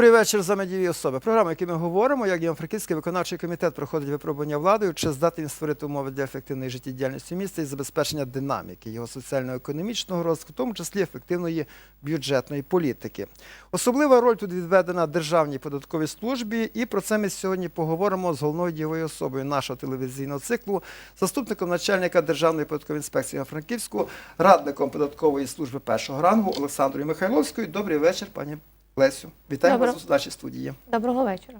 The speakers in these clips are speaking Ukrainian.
Добрий вечір за медійні особи. Програма, якій ми говоримо, як Євро-Франківський виконавчий комітет проходить випробування владою, чи здатний створити умови для ефективної життєдіяльності міста і забезпечення динаміки його соціально-економічного розвитку, в тому числі ефективної бюджетної політики. Особлива роль тут відведена Державній податковій службі, і про це ми сьогодні поговоримо з головною дієвою особою нашого телевізійного циклу, заступником начальника Державної податкової інспекції Франківську, радником податкової служби першого рангу Олександрою Михайловською. Добрий вечір, пані Лесю. Вітаємо Доброго. вас у нашій студії. Доброго вечора.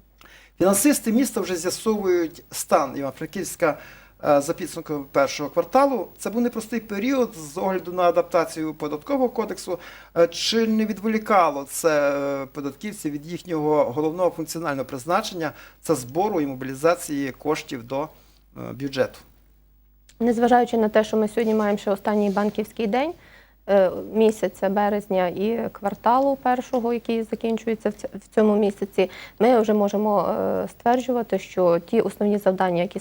Фінансисти міста вже з'ясовують стан Івано-Франківська е, за підсумками першого кварталу. Це був непростий період з огляду на адаптацію податкового кодексу. Е, Чи не відволікало це е, податківців від їхнього головного функціонального призначення це збору і мобілізації коштів до бюджету? Незважаючи на те, що ми сьогодні маємо ще останній банківський день місяця березня і кварталу першого, який закінчується в цьому місяці, ми вже можемо е, стверджувати, що ті основні завдання, які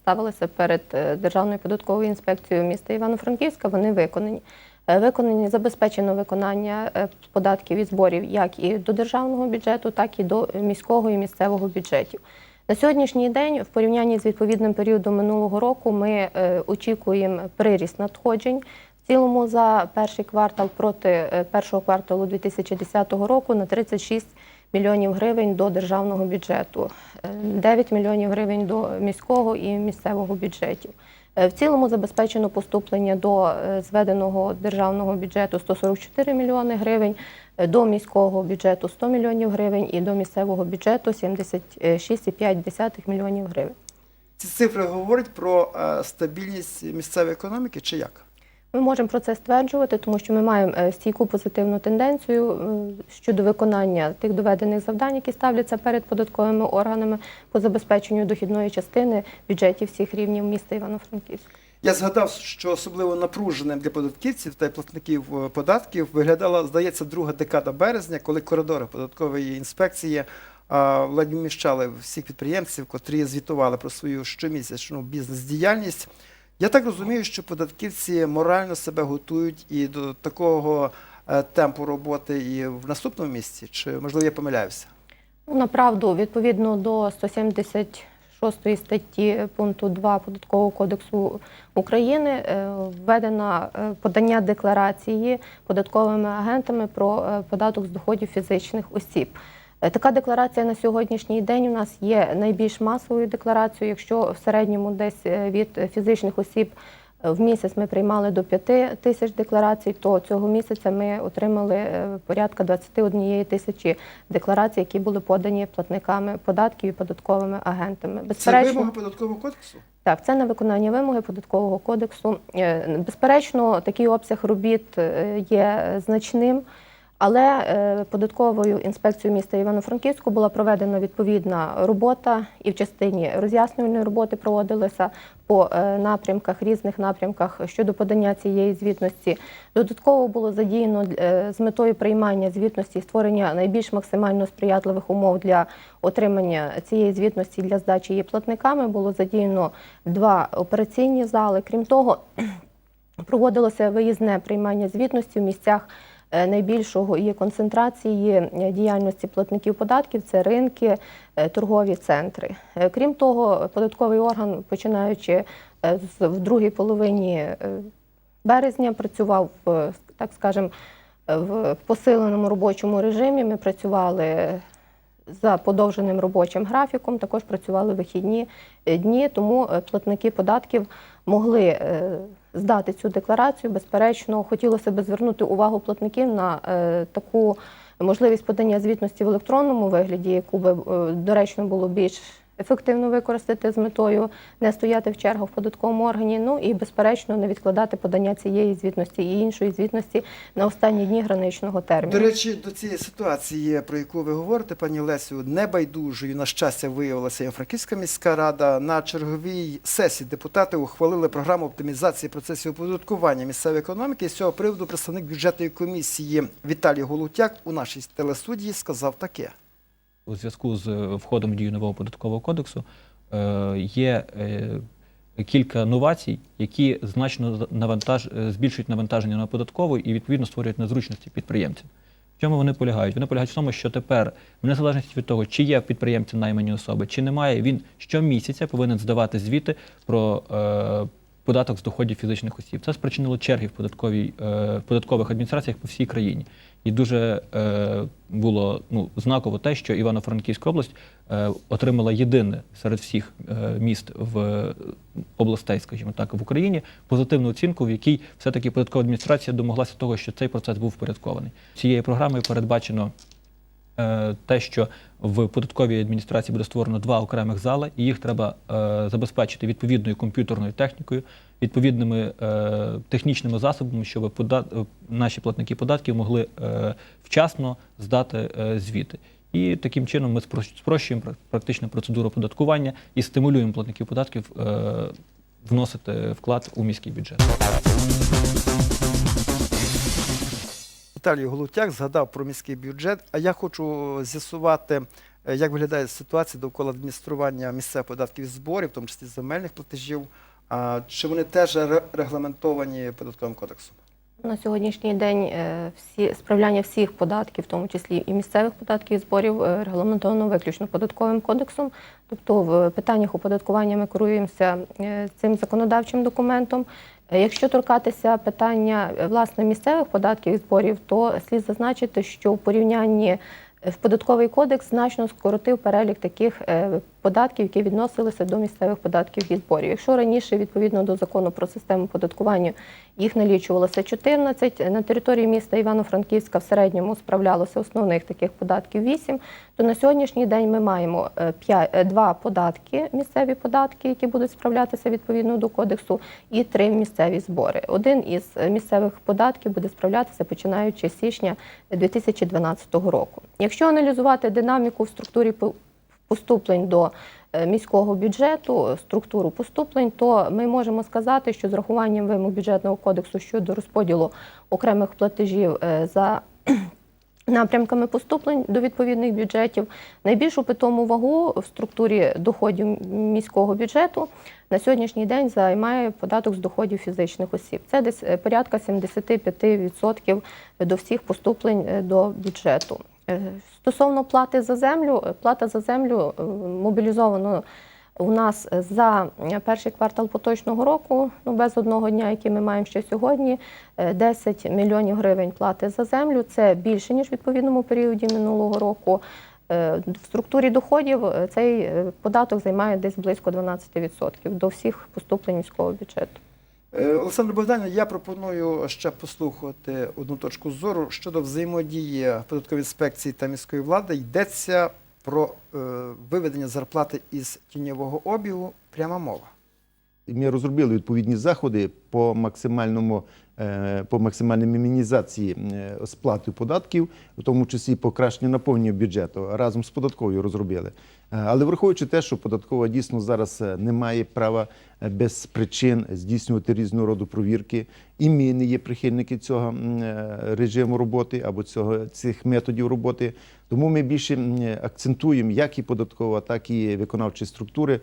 ставилися перед е, Державною податковою інспекцією міста Івано-Франківська, вони виконані. Е, Виконані забезпечено виконання е, податків і зборів як і до державного бюджету, так і до міського і місцевого бюджетів. На сьогоднішній день, в порівнянні з відповідним періодом минулого року, ми е, очікуємо приріст надходжень. Цілому за перший квартал проти е, першого кварталу 2010 року на 36 мільйонів гривень до державного бюджету, е, 9 мільйонів гривень до міського і місцевого бюджетів. Е, В цілому забезпечено поступлення до е, зведеного державного бюджету 144 мільйони гривень, е, до міського бюджету 100 мільйонів гривень і до місцевого бюджету 76,5 мільйонів гривень. Ці цифри говорять про е, стабільність місцевої економіки чи як? Ми можемо про це стверджувати, тому що ми маємо е, стійку позитивну тенденцію е, щодо виконання тих доведених завдань, які ставляться перед податковими органами по забезпеченню дохідної частини бюджетів всіх рівнів міста Івано-Франківська. Я згадав, що особливо напруженим для податківців та платників е, податків виглядала, здається, друга декада березня, коли коридори податкової інспекції ледь вміщали всіх підприємців, котрі звітували про свою щомісячну бізнес-діяльність. Я так розумію, що податківці морально себе готують і до такого е, темпу роботи і в наступному місці, чи можливо я помиляюся? Ну, Направду, відповідно до 176 статті пункту 2 Податкового кодексу України е, введено е, подання декларації податковими агентами про податок з доходів фізичних осіб. Е, Така декларація на сьогоднішній день у нас є найбільш масовою декларацією. Якщо в середньому десь е, від фізичних осіб е, в місяць ми приймали до 5 тисяч декларацій, то цього місяця ми отримали порядка 21 тисячі декларацій, які були подані платниками податків і податковими агентами. Це вимоги податкового кодексу? Так, це на виконання вимоги податкового кодексу. Безперечно, такий обсяг робіт є значним, але е, податковою інспекцією міста Івано-Франківську була проведена відповідна робота, і в частині роз'яснювальної роботи проводилися по е, напрямках, різних напрямках щодо подання цієї звітності. Додатково було задіяно е, з метою приймання звітності створення найбільш максимально сприятливих умов для отримання цієї звітності для здачі її платниками. Було задіяно два операційні зали. Крім того, проводилося виїзне приймання звітності в місцях найбільшого її концентрації е, діяльності платників податків це ринки, е, торгові центри. Е, Крім того, податковий орган, починаючи е, з в другій половині е, березня, працював так скажемо, в посиленому робочому режимі. Ми працювали за подовженим робочим графіком, також працювали вихідні е, дні, тому е, платники податків могли е, здати цю декларацію. Безперечно, хотілося б звернути увагу платників на е, таку можливість подання звітності в електронному вигляді, яку би е, доречно було більш ефективно використати з метою не стояти в чергах в податковому органі. Ну і безперечно не відкладати подання цієї звітності і іншої звітності на останні дні граничного терміну. До речі, до цієї ситуації, про яку ви говорите, пані Лесю, небайдужою на щастя виявилася Євро-Франківська міська рада. На черговій сесії депутати ухвалили програму оптимізації процесів оподаткування місцевої економіки. З цього приводу представник бюджетної комісії Віталій Голутяк у нашій телестудії сказав таке. У зв'язку з е, входом в дію нового податкового кодексу е, є е, кілька новацій, які значно навантаж... збільшують навантаження на податкову і відповідно створюють незручності підприємців. чому вони полягають? Вони полягають в тому, що тепер, в незалежності від того, чи є в підприємці наймані особи, чи немає, він щомісяця повинен здавати звіти про е, податок з доходів фізичних осіб. Це спричинило черги в податковій е, в податкових адміністраціях по всій країні. І дуже е, було ну, знаково те, що Івано-Франківська область е, отримала єдине серед всіх е, міст в областей, скажімо так, в Україні позитивну оцінку, в якій все-таки податкова адміністрація домоглася того, що цей процес був впорядкований. Цією програмою передбачено те, що в податковій адміністрації буде створено два окремих зали, і їх треба е, забезпечити відповідною комп'ютерною технікою, відповідними е, технічними засобами, щоб е, наші платники податків могли е, вчасно здати е, звіти. І таким чином ми спро- спрощуємо практично процедуру податкування і стимулюємо платників податків е, вносити вклад у міський бюджет. Віталій Голутяк згадав про міський бюджет. А я хочу з'ясувати, е, як виглядає ситуація довкола адміністрування місцевих податків і зборів, в тому числі земельних платежів. Чи вони теж регламентовані податковим кодексом? На сьогоднішній день е, всі справляння всіх податків, в тому числі і місцевих податків і зборів, е, регламентовано виключно податковим кодексом. Тобто в питаннях оподаткування ми керуємося е, цим законодавчим документом. Якщо торкатися питання власне місцевих податків і зборів, то слід зазначити, що в порівнянні в податковий кодекс значно скоротив перелік таких е, податків, які відносилися до місцевих податків і зборів. Якщо раніше, відповідно до закону про систему податкування, їх налічувалося 14, на території міста Івано-Франківська в середньому справлялося основних таких податків 8, то на сьогоднішній день ми маємо е, п'ять- е, два податки, місцеві податки, які будуть справлятися відповідно до кодексу, і три місцеві збори. Один із місцевих податків буде справлятися починаючи з січня 2012 року. Якщо аналізувати динаміку в структурі поступлень до е, міського бюджету, структуру поступлень, то ми можемо сказати, що з рахуванням вимог бюджетного кодексу щодо розподілу окремих платежів е, за напрямками поступлень до відповідних бюджетів, найбільшу питому вагу в структурі доходів міського бюджету на сьогоднішній день займає податок з доходів фізичних осіб. Це десь е, порядка 75% до всіх поступлень до бюджету. Е, Стосовно плати за землю, е, плата за землю е, мобілізовано у нас за перший квартал поточного року, ну без одного дня, який ми маємо ще сьогодні, е, 10 мільйонів гривень плати за землю. Це більше ніж в відповідному періоді минулого року. В структурі доходів цей податок займає десь близько 12% до всіх поступлень міського бюджету. Е, Олександр Богданівна, я пропоную ще послухати одну точку зору щодо взаємодії податкової інспекції та міської влади. Йдеться про е, виведення зарплати із тіньового обігу. Пряма мова. Ми розробили відповідні заходи по максимальному е, по максимальній мінімізації сплати податків, в тому числі покращення наповнення бюджету. Разом з податковою розробили. Е, Але враховуючи те, що податкова дійсно зараз е, не має права е, без причин здійснювати різного роду провірки, і ми не є прихильники цього режиму роботи або цього цих методів роботи. Тому ми більше акцентуємо як і податкова, так і виконавчі структури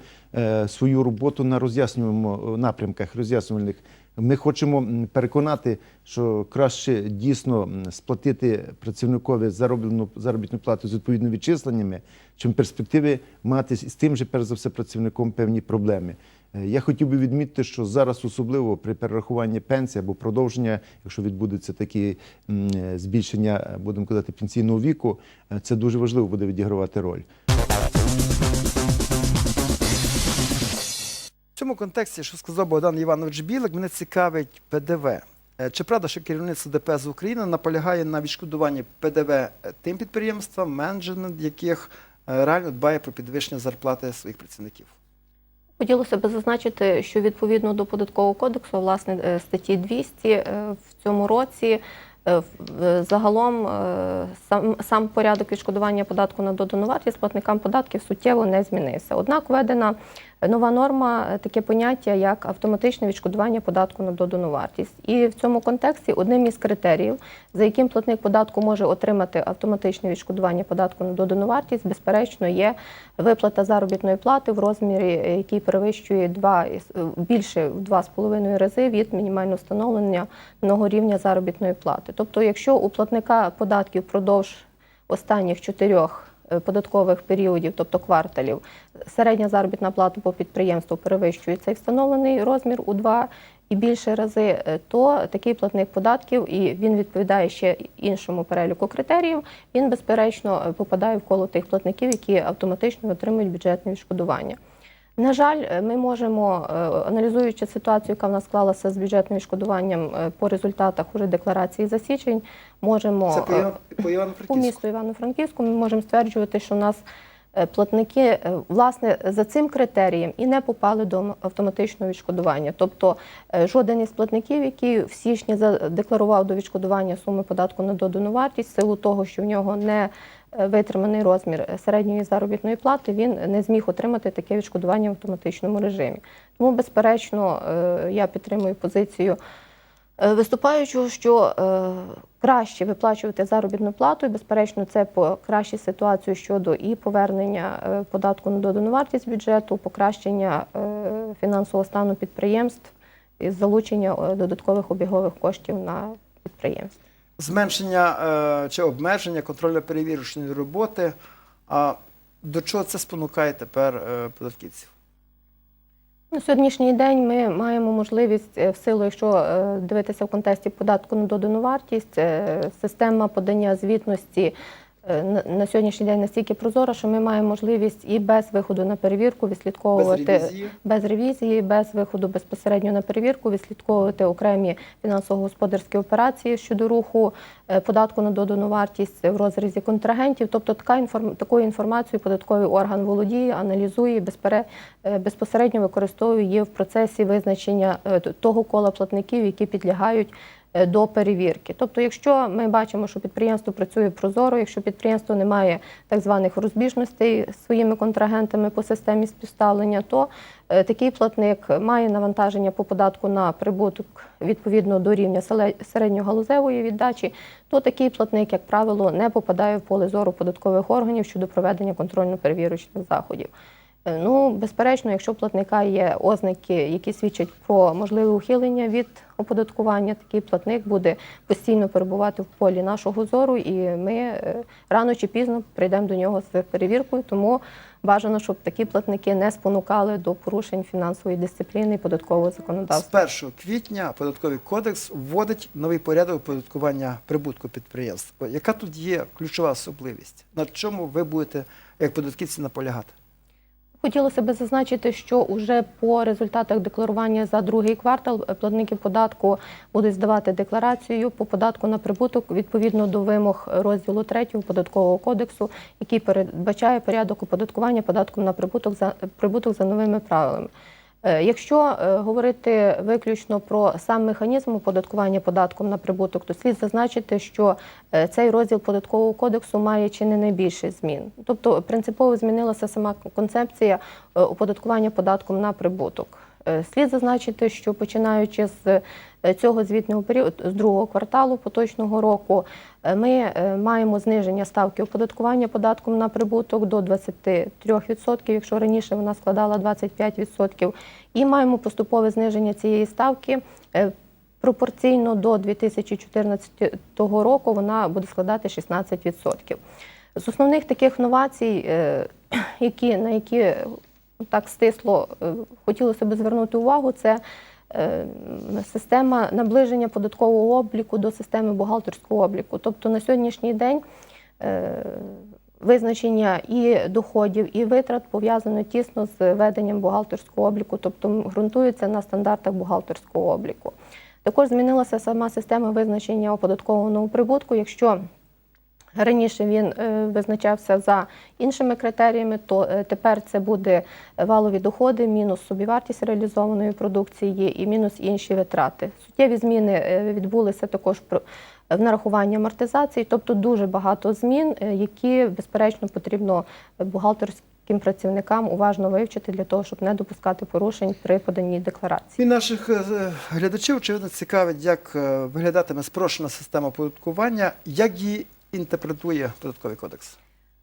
свою роботу на роз'яснювальному напрямках роз'яснювальних. Ми хочемо переконати, що краще дійсно сплатити працівникові зароблену заробітну плату з відповідними відчисленнями, чим перспективи мати з тим же, перш за все, працівником певні проблеми. Е, Я хотів би відмітити, що зараз особливо при перерахуванні пенсії або продовження, якщо відбудеться таке м, е, збільшення, е, будемо казати, пенсійного віку, це дуже важливо буде відігравати роль. Цьому контексті, що сказав Богдан Іванович Білик, мене цікавить ПДВ. Е, Чи правда, що керівництво ДПС України наполягає на відшкодуванні ПДВ тим підприємствам, менеджмент яких е, реально дбає про підвищення зарплати своїх працівників? Хотілося б зазначити, що відповідно до податкового кодексу, власне, е, статті 200 е, в цьому році загалом сам, сам порядок відшкодування податку на додану вартість платникам податків суттєво не змінився. Однак введена нова норма е, таке поняття як автоматичне відшкодування податку на додану вартість. І в цьому контексті одним із критеріїв, за яким платник податку може отримати автоматичне відшкодування податку на додану вартість, безперечно, є виплата заробітної плати в розмірі, е, який перевищує два із- е, більше в 2,5 рази від мінімально встановленого рівня заробітної плати. Тобто, якщо у платника податків впродовж останніх чотирьох податкових періодів, тобто кварталів, середня заробітна плата по підприємству перевищує цей встановлений розмір у два і більше рази, е, то такий платник податків і він відповідає ще іншому переліку критеріїв. Він безперечно е, попадає в коло тих платників, які автоматично отримують бюджетне відшкодування. На жаль, е, ми можемо, е, аналізуючи ситуацію, яка в нас склалася з бюджетним відшкодуванням е, по результатах уже декларації за січень, можемо Це по, Іван- по по місту Івано-Франківську ми можемо стверджувати, що у нас платники власне за цим критерієм і не попали до автоматичного відшкодування. Тобто жоден із платників, який в січні задекларував до відшкодування суми податку на додану вартість, в силу того, що в нього не витриманий розмір е, середньої заробітної плати, він не зміг отримати таке відшкодування в автоматичному режимі. Тому, безперечно, е, я підтримую позицію е, виступаючого, що е, краще виплачувати заробітну плату, і безперечно, це покращить ситуацію щодо і повернення е, податку на додану вартість бюджету, покращення е, фінансового стану підприємств і залучення е, додаткових обігових коштів на підприємство. Зменшення е, чи обмеження контрольно-перевірочної роботи. А до чого це спонукає тепер е, податківців? На сьогоднішній день ми маємо можливість е, в силу, якщо дивитися в контексті податку на додану вартість, система подання звітності на- на сьогоднішній день настільки прозора, що ми маємо можливість і без виходу на перевірку Без відслідковувати ревізії? без ревізії, без виходу безпосередньо на перевірку, відслідковувати окремі фінансово-господарські операції щодо руху е, податку на додану вартість в розрізі контрагентів. Тобто така інформ... такою інформацією податковий орган володіє, аналізує, і безпере... е, безпосередньо використовує її в процесі визначення е, того кола платників, які підлягають е, до перевірки. Тобто, якщо ми бачимо, що підприємство працює прозоро, якщо підприємство не має так званих розбіжностей з своїми контрагентами по системі співставлення, то е, такий платник має навантаження по податку на прибуток відповідно до рівня середньогалузевої віддачі, то такий платник, як правило, не попадає в поле зору податкових органів щодо проведення контрольно-перевірочних заходів. Е, Ну, безперечно, якщо у платника є ознаки, які свідчать про можливе ухилення від оподаткування, такий платник буде постійно перебувати в полі нашого зору, і ми е, рано чи пізно прийдемо до нього з перевіркою. Тому бажано, щоб такі платники не спонукали до порушень фінансової дисципліни і податкового З законодавства. 1 квітня податковий кодекс вводить новий порядок оподаткування прибутку підприємств. Яка тут є ключова особливість? На чому ви будете, як податківці, наполягати? Хотілося би зазначити, що вже по результатах декларування за другий квартал платники податку будуть здавати декларацію по податку на прибуток відповідно до вимог розділу 3 податкового кодексу, який передбачає порядок оподаткування податком на прибуток за прибуток за новими правилами. Е, Якщо е, говорити виключно про сам механізм оподаткування податком на прибуток, то слід зазначити, що е, цей розділ податкового кодексу має чи не найбільше змін. Тобто принципово змінилася сама концепція оподаткування податком на прибуток. Е, Слід зазначити, що починаючи з е, цього звітного періоду, з другого кварталу поточного року, е, ми маємо зниження ставки оподаткування податком на прибуток до 23%, якщо раніше вона складала 25%, і маємо поступове зниження цієї ставки. Пропорційно до 2014 року вона буде складати 16%. З основних таких новацій, які, на які так стисло е, хотілося б звернути увагу, це е, система наближення податкового обліку до системи бухгалтерського обліку. Тобто на сьогоднішній день е, визначення і доходів, і витрат пов'язано тісно з веденням бухгалтерського обліку, тобто ґрунтується на стандартах бухгалтерського обліку. Також змінилася сама система визначення оподаткованого прибутку. Якщо Раніше він е, визначався за іншими критеріями, то е, тепер це буде валові доходи, мінус собівартість реалізованої продукції і мінус інші витрати. Суттєві зміни е, відбулися також в нарахуванні амортизації, тобто дуже багато змін, які безперечно потрібно бухгалтерським працівникам уважно вивчити для того, щоб не допускати порушень при поданні декларації. І наших глядачів, очевидно, цікавить, як виглядатиме спрощена система оподаткування, як її інтерпретує податковий кодекс.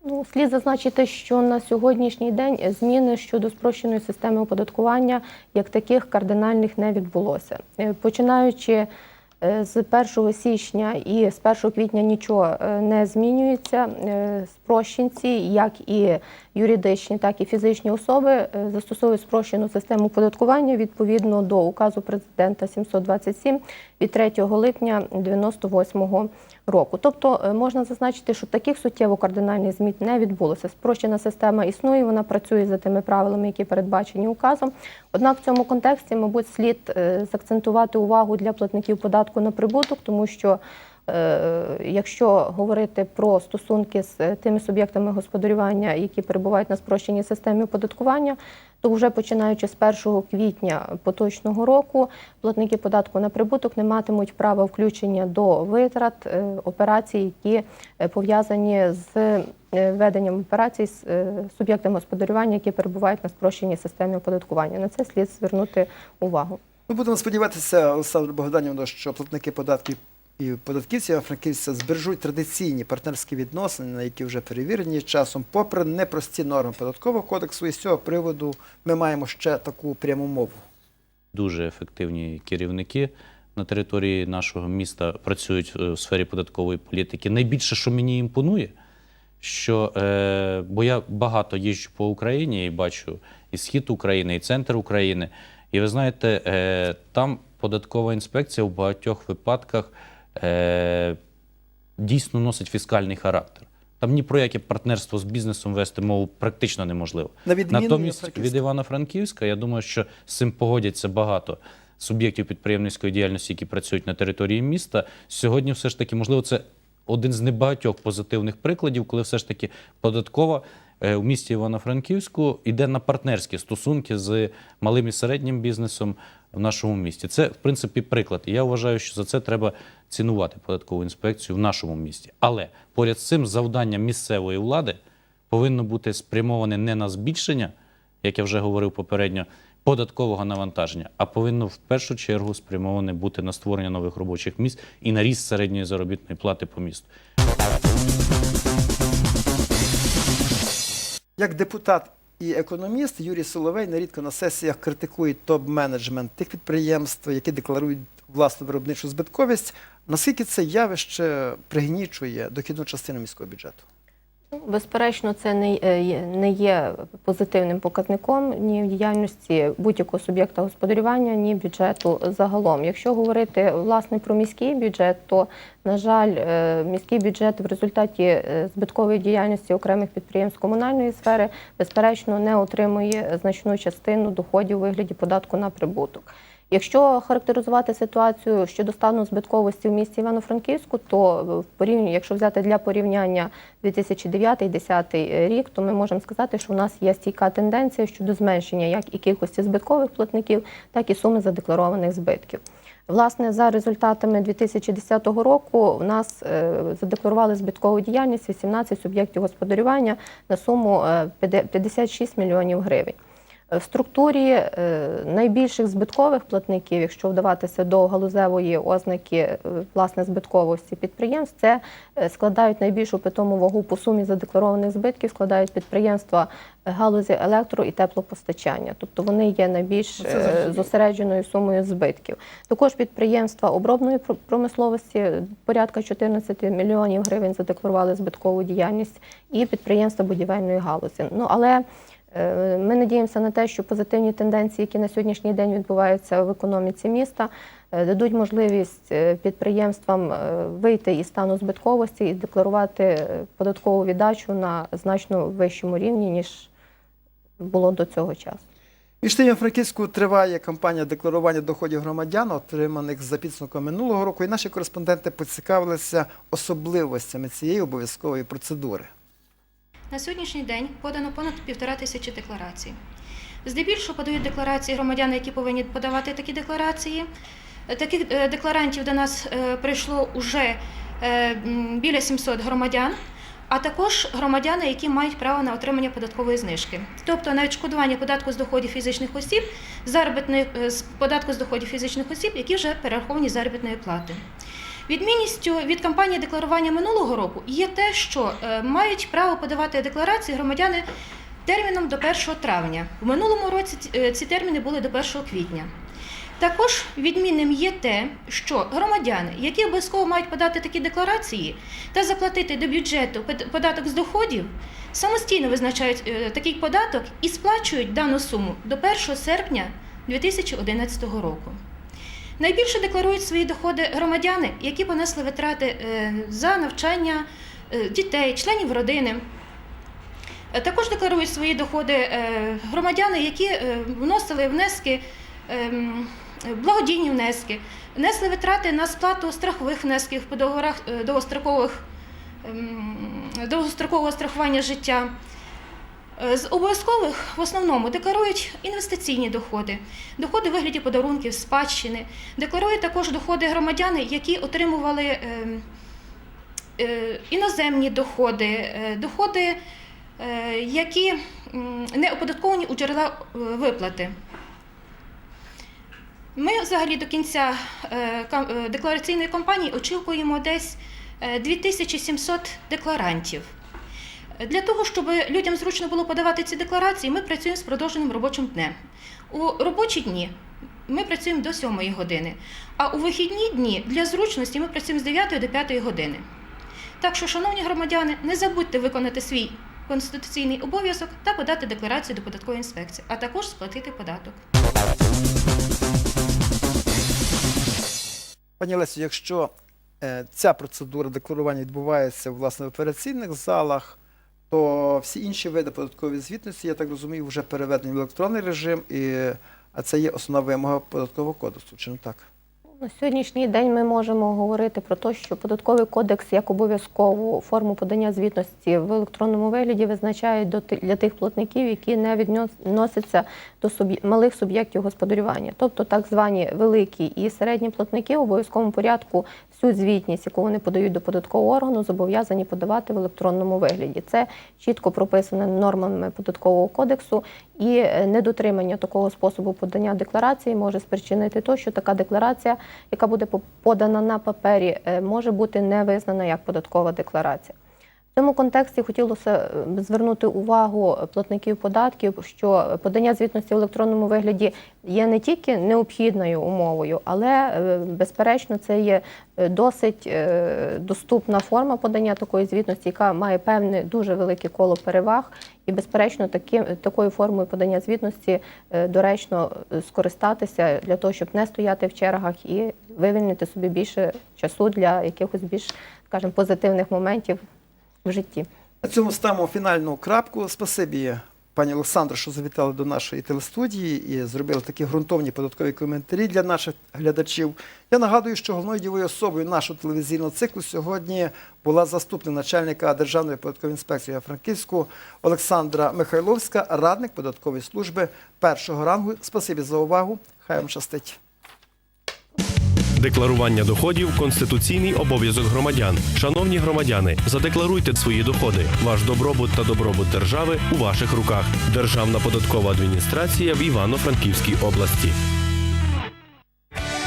Ну, слід зазначити, що на сьогоднішній день зміни щодо спрощеної системи оподаткування як таких кардинальних не відбулося. Е, Починаючи е, з 1 січня і з 1 квітня нічого е, не змінюється. Спрощенці, як і юридичні, так і фізичні особи застосовують спрощену систему оподаткування відповідно до указу президента 727 від 3 липня 98 року. Тобто е, можна зазначити, що таких суттєво кардинальних змін не відбулося. Спрощена система існує, вона працює за тими правилами, які передбачені указом. Однак в цьому контексті, мабуть, слід е, закцентувати увагу для платників податку на прибуток, тому що Якщо говорити про стосунки з е, тими суб'єктами господарювання, які перебувають на спрощеній системі оподаткування, то вже починаючи з 1 квітня поточного року платники податку на прибуток не матимуть права включення до витрат е, операцій, які е, пов'язані з е, веденням операцій з е, суб'єктами господарювання, які перебувають на спрощеній системі оподаткування. На це слід звернути увагу. Ми будемо сподіватися, Олександр Богданівна, що платники податків і податківці франківця збережуть традиційні партнерські відносини, які вже перевірені часом, попри непрості норми податкового кодексу. І з цього приводу ми маємо ще таку пряму мову. дуже ефективні керівники на території нашого міста працюють е, в сфері податкової політики. Найбільше, що мені імпонує, що е, бо я багато їжджу по Україні і бачу і схід України, і центр України. І ви знаєте, е, там податкова інспекція в багатьох випадках е, дійсно носить фіскальний характер. Там ні про яке партнерство з бізнесом вести мову практично неможливо. На Натомість від Івано-Франківська, я думаю, що з цим погодяться багато суб'єктів підприємницької діяльності, які працюють на території міста. Сьогодні, все ж таки, можливо, це один з небагатьох позитивних прикладів, коли все ж таки податкова е, в місті Івано-Франківську йде на партнерські стосунки з малим і середнім бізнесом в нашому місті. Це, в принципі, приклад. І я вважаю, що за це треба цінувати податкову інспекцію в нашому місті. Але поряд з цим завдання місцевої влади повинно бути спрямоване не на збільшення, як я вже говорив попередньо, податкового навантаження, а повинно в першу чергу спрямоване бути на створення нових робочих місць і на ріст середньої заробітної плати по місту. Як депутат і економіст Юрій Соловей нерідко на сесіях критикує топ-менеджмент тих підприємств, які декларують власну виробничу збитковість. Наскільки це явище пригнічує дохідну частину міського бюджету? Безперечно, це не е, є- не є позитивним показником ні в діяльності будь-якого суб'єкта господарювання, ні бюджету загалом. Якщо говорити власне про міський бюджет, то на жаль, е, міський бюджет в результаті е, збиткової діяльності окремих підприємств комунальної сфери безперечно не отримує значну частину доходів у вигляді податку на прибуток. Якщо характеризувати ситуацію щодо стану збитковості в місті Івано-Франківську, то в порівнянні, якщо взяти для порівняння 2009-2010 рік, то ми можемо сказати, що у нас є стійка тенденція щодо зменшення як і кількості збиткових платників, так і суми задекларованих збитків. Власне, за результатами 2010 року в нас е, задекларували збиткову діяльність 18 суб'єктів господарювання на суму е, 56 мільйонів гривень. В структурі е, найбільших збиткових платників, якщо вдаватися до галузевої ознаки е, власне збитковості підприємств, це е, складають найбільшу питому вагу по сумі задекларованих збитків, складають підприємства галузі електро і теплопостачання. Тобто вони є найбільш зосередженою сумою збитків. Також підприємства обробної пр- промисловості порядка 14 мільйонів гривень задекларували збиткову діяльність, і підприємства будівельної галузі. Ну але Ми надіємося на те, що позитивні тенденції, які на сьогоднішній день відбуваються в економіці міста, е, дадуть можливість е, підприємствам е, вийти із стану збитковості і декларувати е, податкову віддачу на значно вищому рівні, ніж було до цього часу. Тим, в Франківську триває кампанія декларування доходів громадян, отриманих за підсумком минулого року, і наші кореспонденти поцікавилися особливостями цієї обов'язкової процедури. На сьогоднішній день подано понад півтора тисячі декларацій. Здебільшого подають декларації громадяни, які повинні подавати такі декларації. Таких е, декларантів до нас е, прийшло уже е, біля 700 громадян. а також громадяни, які мають право на отримання податкової знижки, тобто на відшкодування податку з доходів фізичних осіб, заробітної з податку з доходів фізичних осіб, які вже перераховані заробітної плати. Відмінністю від кампанії декларування минулого року є те, що е, мають право подавати декларації громадяни терміном до 1 травня. В минулому році ці- е, терміни були до 1 квітня. Також відмінним є те, що громадяни, які обов'язково мають подати такі декларації та заплатити до бюджету податок з доходів, самостійно визначають е, такий податок і сплачують дану суму до 1 серпня 2011 року. Найбільше декларують свої доходи громадяни, які понесли витрати е, за навчання е, дітей, членів родини. Е, Також декларують свої доходи громадяни, які вносили внески, благодійні внески, внесли витрати на сплату страхових внесків по договорах довгострокових, довгострокового страхування життя. Е, З обов'язкових в основному декларують інвестиційні доходи, доходи у вигляді подарунків, спадщини. Декларують також доходи громадяни, які отримували ем, е, іноземні доходи, е, доходи, які не оподатковані у джерела виплати. Ми взагалі до кінця деклараційної кампанії очікуємо десь е, 2700 декларантів. Для того, щоб людям зручно було подавати ці декларації, ми працюємо з продовженим робочим днем. У робочі дні ми працюємо до 7 години, а у вихідні дні для зручності ми працюємо з 9 до 5 години. Так що, шановні громадяни, не забудьте виконати свій конституційний обов'язок та подати декларацію до податкової інспекції, а також сплатити податок. Пані Лесю, якщо е, ця процедура декларування відбувається власне в операційних залах, то всі інші види податкової звітності, я так розумію, вже переведені в електронний режим, і, а це є основна вимога податкового кодексу, чи не так? На сьогоднішній день ми можемо говорити про те, що податковий кодекс як обов'язкову форму подання звітності в електронному вигляді визначає для тих платників, які не відносяться до малих суб'єктів господарювання, тобто так звані великі і середні платники в обов'язковому порядку всю звітність, яку вони подають до податкового органу, зобов'язані подавати в електронному вигляді. Це чітко прописано нормами податкового кодексу, і е, недотримання такого способу подання декларації може спричинити те, що така декларація, яка буде по- подана на папері, е, може бути не визнана як податкова декларація. Цьому контексті хотілося е, звернути увагу платників податків, що подання звітності в електронному вигляді є не тільки необхідною умовою, але е, безперечно це є е, досить доступна форма подання такої звітності, яка має певне дуже велике коло переваг. І, безперечно, таким, такою формою подання звітності доречно скористатися для того, щоб не стояти в чергах і вивільнити собі більше часу для якихось більш, скажімо, позитивних моментів в житті. На цьому ставимо фінальну крапку. Спасибі, пані Олександро, що завітали до нашої телестудії і зробили такі ґрунтовні податкові коментарі для наших глядачів. Я нагадую, що головною діловою особою нашого телевізійного циклу сьогодні була заступник начальника Державної податкової інспекції Франківську Олександра Михайловська, радник податкової служби першого рангу. Спасибі за увагу. Хай вам щастить. Декларування доходів конституційний обов'язок громадян. Шановні громадяни, задекларуйте свої доходи. Ваш добробут та добробут держави у ваших руках. Державна податкова адміністрація в Івано-Франківській області.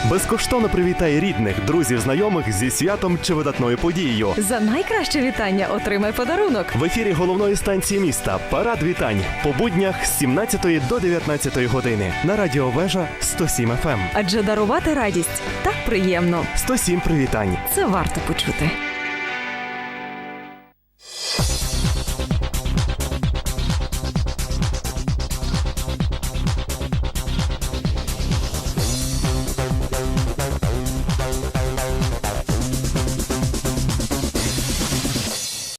Безкоштовно привітай рідних, друзів, знайомих зі святом чи видатною подією. За найкраще вітання отримай подарунок. В ефірі головної станції міста Парад вітань по буднях з 17 до 19 години на радіо Вежа 107 FM. Адже дарувати радість так приємно. 107 привітань. Це варто почути.